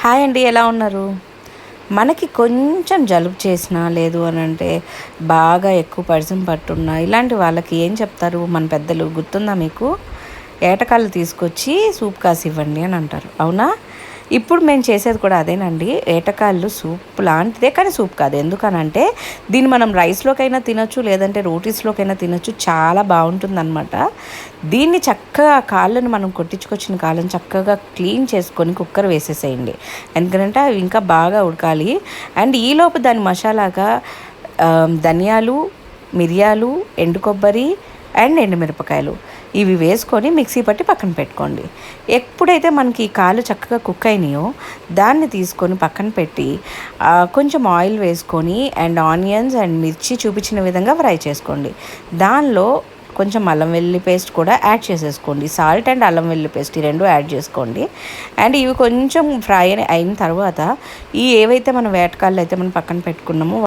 Hi అండి ఎలా ఉన్నారు? మనకి కొంచెం జలుబు చేసినా లేదు అని అంటే బాగా ఎక్కువ పరిచయం పట్టున్నా. ఇలాంటి వాళ్ళకి ఏం చెప్తారు? మన పెద్దలు గుర్తుందా మీకు? ఏటకాలు తీసుకొచ్చి సూప్ కాసి ఇవ్వండి అని అంటారు. అవునా? ఇప్పుడు మేము చేసేది కూడా అదేనండి. ఏటకాళ్ళు సూప్ లాంటిదే కానీ సూప్ కాదు. ఎందుకనంటే దీన్ని మనం రైస్లోకైనా తినొచ్చు లేదంటే రోటీస్లోకైనా తినొచ్చు. చాలా బాగుంటుంది అనమాట దీన్ని చక్కగా కాళ్ళను మనం కొట్టించుకొచ్చిన కాళ్ళని చక్కగా క్లీన్ చేసుకొని కుక్కర్ వేసేసేయండి. ఎందుకంటే అవి ఇంకా బాగా ఉడకాలి. అండ్ ఈలోపు దాని మసాలాగా ధనియాలు మిరియాలు ఎండు కొబ్బరి అండ్ ఎండుమిరపకాయలు. ఇవి వేసుకొని మిక్సీ పట్టి పక్కన పెట్టుకోండి. ఎప్పుడైతే మనకి కాలు చక్కగా కుక్ అయినాయో దాన్ని తీసుకొని పక్కన పెట్టి కొంచెం ఆయిల్ వేసుకొని అండ్ ఆనియన్స్ అండ్ మిర్చి చూపించిన విధంగా ఫ్రై చేసుకోండి. దానిలో కొంచెం అల్లం వెల్లుల్లి పేస్ట్ కూడా యాడ్ చేసేసుకోండి. సాల్ట్ అండ్ అల్లం వెల్లుల్లి పేస్ట్ ఈ రెండు యాడ్ చేసుకోండి. అండ్ ఇవి కొంచెం ఫ్రై అయిన తర్వాత ఈ ఏవైతే మనం వేటకాళ్ళు అయితే మనం పక్కన పెట్టుకున్నామో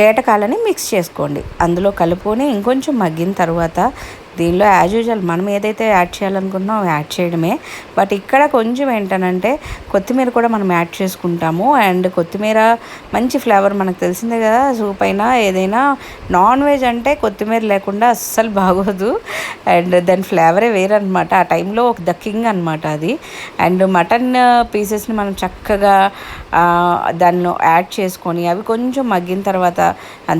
ఏటకాలని మిక్స్ చేసుకోండి. అందులో కలుపుకొని ఇంకొంచెం మగ్గిన తర్వాత దీనిలో యాజ్ యూజువల్ మనం ఏదైతే యాడ్ చేయాలనుకుంటున్నామో యాడ్ చేయడమే. బట్ ఇక్కడ కొంచెం ఏంటనంటే కొత్తిమీర కూడా మనం యాడ్ చేసుకుంటాము. అండ్ కొత్తిమీర మంచి ఫ్లేవర్ మనకు తెలిసిందే కదా. సూప్ అయినా ఏదైనా నాన్ వెజ్ అంటే కొత్తిమీర లేకుండా అస్సలు బాగోదు. అండ్ దాని ఫ్లేవరే వేరనమాట ఆ టైంలో ఒక ద కింగ్ అనమాట అది. అండ్ మటన్ పీసెస్ని మనం చక్కగా దానిలో యాడ్ చేసుకొని అవి కొంచెం మగ్గిన తర్వాత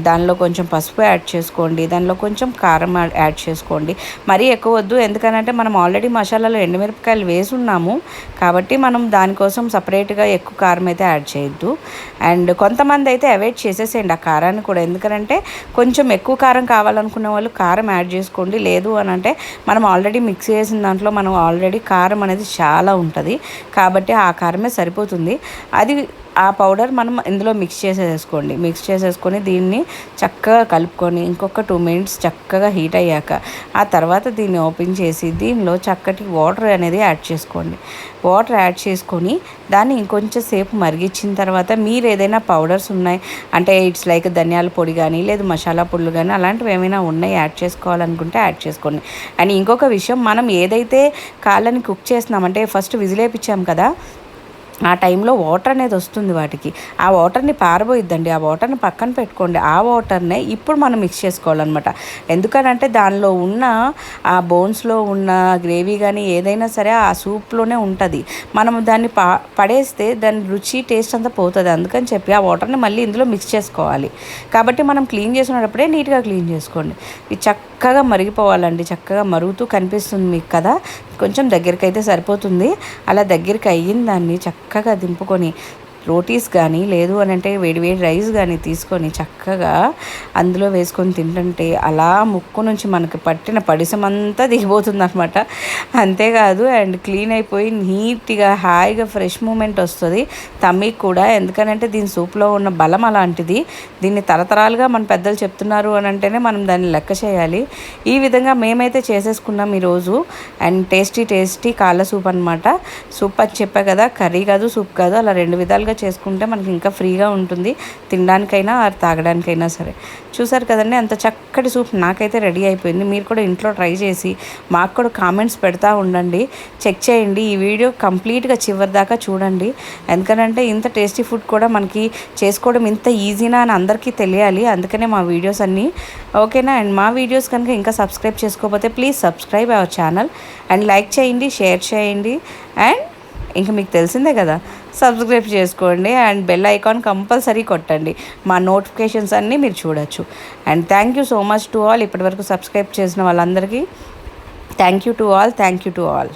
దానిలో కొంచెం పసుపు యాడ్ చేసుకోండి. దానిలో కొంచెం కారం యాడ్ చేసుకోండి. చేసుకోండి మరీ ఎక్కువ వద్దు. ఎందుకనంటే మనం ఆల్రెడీ మసాలాలో ఎండుమిరపకాయలు వేసున్నాము. కాబట్టి మనం దానికోసం సపరేట్గా ఎక్కువ కారం అయితే యాడ్ చేయొద్దు. అండ్ కొంతమంది అయితే అవాయిడ్ చేసేసేయండి ఆ కారాన్ని కూడా. ఎందుకంటే కొంచెం ఎక్కువ కారం కావాలనుకునే వాళ్ళు కారం యాడ్ చేసుకోండి. లేదు అని అంటే మనం ఆల్రెడీ మిక్స్ చేసిన దాంట్లో మనం ఆల్రెడీ కారం అనేది చాలా ఉంటుంది. కాబట్టి ఆ కారమే సరిపోతుంది. అది ఆ పౌడర్ మనం ఇందులో మిక్స్ చేసేసుకోండి. మిక్స్ చేసేసుకొని దీన్ని చక్కగా కలుపుకొని ఇంకొక టూ మినిట్స్ చక్కగా హీట్ అయ్యాక ఆ తర్వాత దీన్ని ఓపెన్ చేసి దీనిలో చక్కటి వాటర్ అనేది యాడ్ చేసుకోండి. వాటర్ యాడ్ చేసుకొని దాన్ని ఇంకొంచెం సేపు మరిగించిన తర్వాత మీరు ఏదైనా పౌడర్స్ ఉన్నాయి అంటే ఇట్స్ లైక్ ధనియాల పొడి కానీ లేదు మసాలా పొడులు కానీ అలాంటివి ఏమైనా ఉన్నాయి యాడ్ చేసుకోవాలనుకుంటే యాడ్ చేసుకోండి. అండ్ ఇంకొక విషయం మనం ఏదైతే కాళ్ళని కుక్ చేస్తున్నామంటే ఫస్ట్ విజిలేపించాం కదా ఆ టైంలో వాటర్ అనేది వస్తుంది వాటికి. ఆ వాటర్ని పారబోయిద్దండి. ఆ వాటర్ని పక్కన పెట్టుకోండి. ఆ వాటర్నే ఇప్పుడు మనం మిక్స్ చేసుకోవాలన్నమాట. ఎందుకనంటే దానిలో ఉన్న ఆ బోన్స్లో ఉన్న గ్రేవీ కానీ ఏదైనా సరే ఆ సూప్లోనే ఉంటుంది. మనం దాన్ని పా పడేస్తే దాని రుచి టేస్ట్ అంతా పోతుంది. అందుకని చెప్పి ఆ వాటర్ని మళ్ళీ ఇందులో మిక్స్ చేసుకోవాలి. కాబట్టి మనం క్లీన్ చేసినప్పుడే నీట్గా క్లీన్ చేసుకోండి. ఇది చక్కగా మరిగిపోవాలండి. చక్కగా మరుగుతూ కనిపిస్తుంది మీకు కదా. కొంచెం దగ్గరికి అయితే సరిపోతుంది. అలా దగ్గరికి అయ్యింది దాన్ని చక్కగా దింపుకొని రోటీస్ కానీ లేదు అని అంటే వేడి వేడి రైస్ కానీ తీసుకొని చక్కగా అందులో వేసుకొని తింటుంటే అలా ముక్కు నుంచి మనకి పట్టిన పడిసమంతా దిగిపోతుంది అనమాట అంతేకాదు అండ్ క్లీన్ అయిపోయి నీట్గా హాయిగా ఫ్రెష్ మూమెంట్ వస్తుంది. తమ్మికి కూడా ఎందుకనంటే దీని సూప్లో ఉన్న బలం అలాంటిది. దీన్ని తరతరాలుగా మన పెద్దలు చెప్తున్నారు అని అంటేనే మనం దాన్ని లెక్క చేయాలి. ఈ విధంగా మేమైతే చేసేసుకున్నాం ఈరోజు. అండ్ టేస్టీ టేస్టీ కాళ్ళ సూప్ అనమాట సూప్ అని చెప్పా కదా కర్రీ కాదు సూప్ కాదు అలా రెండు విధాలుగా చేసుకుంటే మనకి ఇంకా ఫ్రీగా ఉంటుంది. తినడానికైనా తాగడానికైనా సరే. చూసారు కదండి అంత చక్కటి సూప్ నాకైతే రెడీ అయిపోయింది. మీరు కూడా ఇంట్లో ట్రై చేసి మాకు కూడా కామెంట్స్ పెడతా ఉండండి. చెక్ చేయండి. ఈ వీడియో కంప్లీట్గా చివరి దాకా చూడండి. ఎందుకంటే ఇంత టేస్టీ ఫుడ్ కూడా మనకి చేసుకోవడం ఇంత ఈజీనా అని అందరికీ తెలియాలి. అందుకనే మా వీడియోస్ అన్నీ. ఓకేనా? అండ్ మా వీడియోస్ కనుక ఇంకా సబ్స్క్రైబ్ చేసుకోకపోతే please subscribe our channel. And like చేయండి షేర్ చేయండి. అండ్ ఇంకా మీకు తెలిసిందే కదా సబ్స్క్రైబ్ చేసుకోండి అండ్ బెల్ ఐకాన్ కంపల్సరీ కొట్టండి. మా నోటిఫికేషన్స్ అన్నీ మీరు చూడొచ్చు. And thank you so much to all ఇప్పటివరకు సబ్స్క్రైబ్ చేసిన వాళ్ళందరికీ. Thank you to all thank you to all.